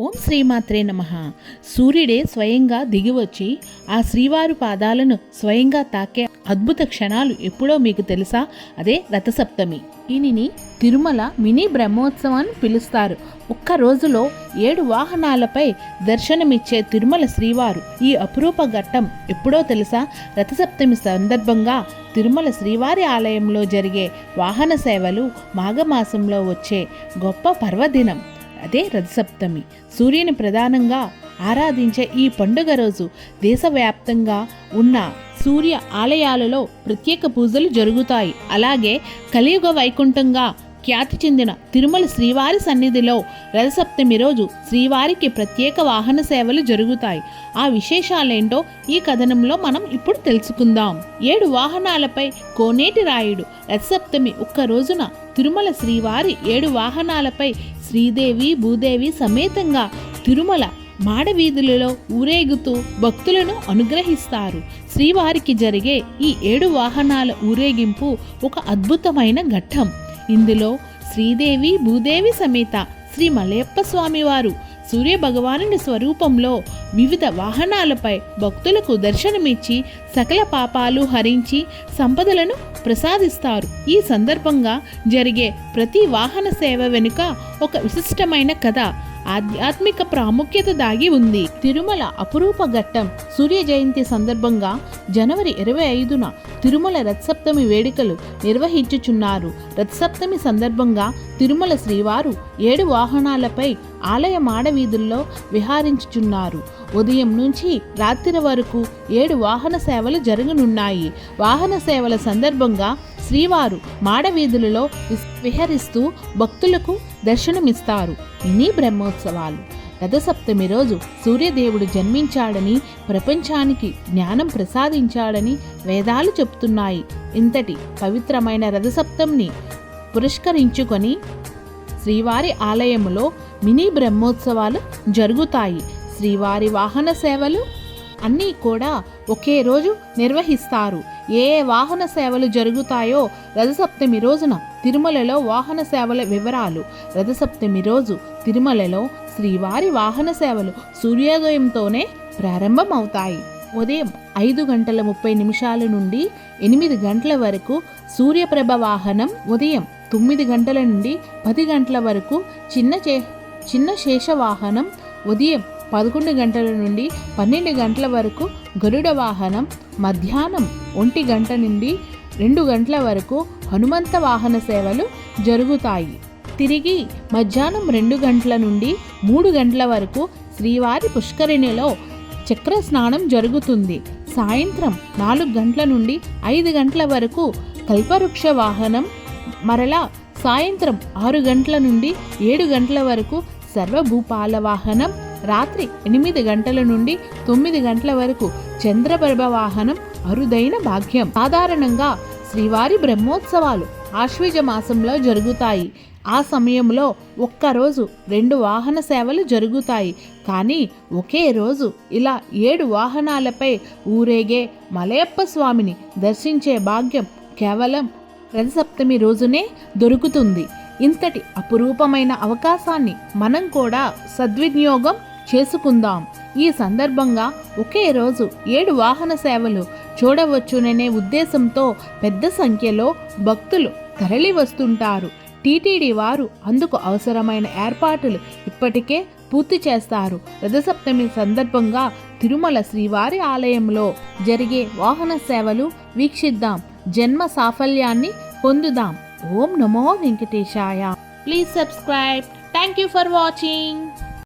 ఓం శ్రీమాత్రే నమ. సూర్యుడే స్వయంగా దిగివచ్చి ఆ శ్రీవారు పాదాలను స్వయంగా తాకే అద్భుత క్షణాలు ఎప్పుడో మీకు తెలుసా? అదే రథసప్తమి. దీనిని తిరుమల మినీ బ్రహ్మోత్సవం అని పిలుస్తారు. ఒక్క రోజులో ఏడు వాహనాలపై దర్శనమిచ్చే తిరుమల శ్రీవారు. ఈ అపురూప ఘట్టం ఎప్పుడో తెలుసా? రథసప్తమి సందర్భంగా తిరుమల శ్రీవారి ఆలయంలో జరిగే వాహన సేవలు మాఘమాసంలో వచ్చే గొప్ప పర్వదినం. అదే రథసప్తమి. సూర్యుని ప్రధానంగా ఆరాధించే ఈ పండుగ రోజు దేశవ్యాప్తంగా ఉన్న సూర్య ఆలయాలలో ప్రత్యేక పూజలు జరుగుతాయి. అలాగే కలియుగ వైకుంఠంగా ఖ్యాతి చెందిన తిరుమల శ్రీవారి సన్నిధిలో రథసప్తమి రోజు శ్రీవారికి ప్రత్యేక వాహన సేవలు జరుగుతాయి. ఆ విశేషాలేంటో ఈ కథనంలో మనం ఇప్పుడు తెలుసుకుందాం. ఏడు వాహనాలపై కోనేటి రాయుడు రథసప్తమి ఒక్క రోజున తిరుమల శ్రీవారి ఏడు వాహనాలపై శ్రీదేవి భూదేవి సమేతంగా తిరుమల మాడవీధులలో ఊరేగుతూ భక్తులను అనుగ్రహిస్తారు. శ్రీవారికి జరిగే ఈ ఏడు వాహనాల ఊరేగింపు ఒక అద్భుతమైన ఘట్టం. ఇందులో శ్రీదేవి భూదేవి సమేత శ్రీ మలయప్ప స్వామివారు సూర్య భగవానుని స్వరూపంలో వివిధ వాహనాలపై భక్తులకు దర్శనమిచ్చి సకల పాపాలు హరించి సంపదలను ప్రసాదిస్తారు. ఈ సందర్భంగా జరిగే ప్రతి వాహన సేవ వెనుక ఒక విశిష్టమైన కథ ఆధ్యాత్మిక ప్రాముఖ్యత దాగి ఉంది. తిరుమల అపురూప ఘట్టం సూర్య జయంతి సందర్భంగా జనవరి ఇరవై ఐదున తిరుమల రథసప్తమి వేడుకలు నిర్వహించుచున్నారు. రథసప్తమి సందర్భంగా తిరుమల శ్రీవారు ఏడు వాహనాలపై ఆలయ మాడవీధుల్లో విహారించుచున్నారు. ఉదయం నుంచి రాత్రి వరకు ఏడు వాహన సేవలు జరగనున్నాయి. వాహన సేవల సందర్భంగా శ్రీవారు మాడవీధులలో విహరిస్తూ భక్తులకు దర్శనమిస్తారు. ఇన్ని బ్రహ్మోత్సవాలు. రథసప్తమి రోజు సూర్యదేవుడు జన్మించాడని ప్రపంచానికి జ్ఞానం ప్రసాదించాడని వేదాలు చెప్తున్నాయి. ఇంతటి పవిత్రమైన రథసప్తమిని పురస్కరించుకొని శ్రీవారి ఆలయంలో మినీ బ్రహ్మోత్సవాలు జరుగుతాయి. శ్రీవారి వాహన సేవలు అన్నీ కూడా ఒకే రోజు నిర్వహిస్తారు. ఏ వాహన సేవలు జరుగుతాయో రథసప్తమి రోజున తిరుమలలో వాహన సేవల వివరాలు. రథసప్తమి రోజు తిరుమలలో శ్రీవారి వాహన సేవలు సూర్యోదయంతోనే ప్రారంభమవుతాయి. ఉదయం ఐదు గంటల ముప్పై నిమిషాల నుండి ఎనిమిది గంటల వరకు సూర్యప్రభ వాహనం ఉదయం తొమ్మిది గంటల నుండి పది గంటల వరకు చిన్న చే చిన్న శేష వాహనం ఉదయం పదకొండు గంటల నుండి పన్నెండు గంటల వరకు గరుడ వాహనం మధ్యాహ్నం ఒంటి గంట నుండి రెండు గంటల వరకు హనుమంత వాహన సేవలు జరుగుతాయి. తిరిగి మధ్యాహ్నం రెండు గంటల నుండి మూడు గంటల వరకు శ్రీవారి పుష్కరిణిలో చక్ర స్నానం జరుగుతుంది. సాయంత్రం నాలుగు గంటల నుండి ఐదు గంటల వరకు కల్పవృక్ష వాహనం మరలా సాయంత్రం ఆరు గంటల నుండి ఏడు గంటల వరకు సర్వభూపాల వాహనం రాత్రి ఎనిమిది గంటల నుండి తొమ్మిది గంటల వరకు చంద్రప్రభ వాహనం అరుదైన భాగ్యం. సాధారణంగా శ్రీవారి బ్రహ్మోత్సవాలు ఆశ్వీజ మాసంలో జరుగుతాయి. ఆ సమయంలో ఒక్కరోజు రెండు వాహన సేవలు జరుగుతాయి. కానీ ఒకే రోజు ఇలా ఏడు వాహనాలపై ఊరేగే మలయప్ప స్వామిని దర్శించే భాగ్యం కేవలం రథసప్తమి రోజునే దొరుకుతుంది. ఇంతటి అపురూపమైన అవకాశాన్ని మనం కూడా సద్వినియోగం చేసుకుందాం. ఈ సందర్భంగా ఒకే రోజు ఏడు వాహన సేవలు చూడవచ్చుననే ఉద్దేశంతో పెద్ద సంఖ్యలో భక్తులు తరలి వస్తుంటారు టీటీడీ వారు అందుకు అవసరమైన ఏర్పాట్లు ఇప్పటికే పూర్తి చేస్తారు. రథసప్తమి సందర్భంగా తిరుమల శ్రీవారి ఆలయంలో జరిగే వాహన సేవలు వీక్షిద్దాం. జన్మ సాఫల్యాన్ని పొందుదాం. ఓం నమో వెంకటేశాయ. Please subscribe. Thank you for watching.